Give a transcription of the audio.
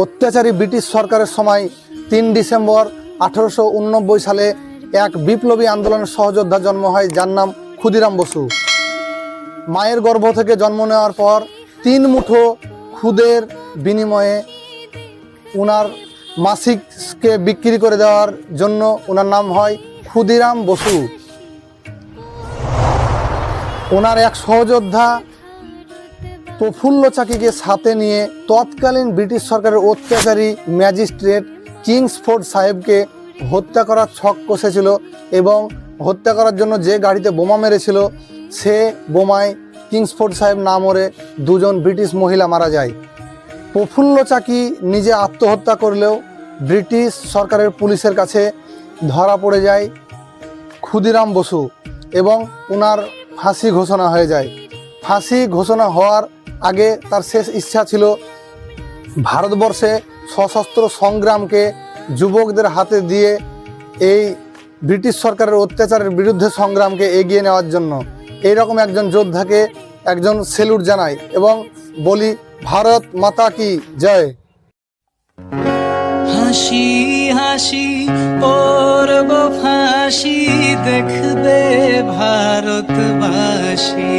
অত্যাচারী ব্রিটিশ সরকারের সময় তিন ডিসেম্বর আঠারোশো সালে এক বিপ্লবী আন্দোলনের সহযোদ্ধা জন্ম হয়, যার নাম ক্ষুদিরাম বসু। মায়ের গর্ভ থেকে জন্ম নেওয়ার পর তিন মুঠো খুদের বিনিময়ে ওনার মাসিককে বিক্রি করে দেওয়ার জন্য ওনার নাম হয় ক্ষুদিরাম বসু। ওনার এক সহযোদ্ধা প্রফুল্ল চাকিকে সাথে নিয়ে তৎকালীন ব্রিটিশ সরকারের অত্যাচারী ম্যাজিস্ট্রেট কিংসফোর্ড সাহেবকে হত্যা করার ছক কষেছিল এবং হত্যা করার জন্য যে গাড়িতে বোমা মেরেছিল, সে বোমায় কিংসফোর্ড সাহেব না মরে দুজন ব্রিটিশ মহিলা মারা যায়। প্রফুল্ল চাকি নিজে আত্মহত্যা করলেও ব্রিটিশ সরকারের পুলিশের কাছে ধরা পড়ে যায় ক্ষুদিরাম বসু এবং ওনার ফাঁসি ঘোষণা হয়ে যায়। ফাঁসি ঘোষণা হওয়ার আগে তার শেষ ইচ্ছা ছিল ভারতবর্ষে সশস্ত্র সংগ্রামকে যুবকদের হাতে দিয়ে এই ব্রিটিশ সরকারের অত্যাচারের বিরুদ্ধে সংগ্রামকে এগিয়ে নেওয়ার জন্য। এই রকম একজন যোদ্ধাকে একজন সেলুট জানাই এবং বলি, ভারত মাতা কি? জয়। হাসি হাসি, পরব ফাঁসি, দেখবে ভারতবাসী।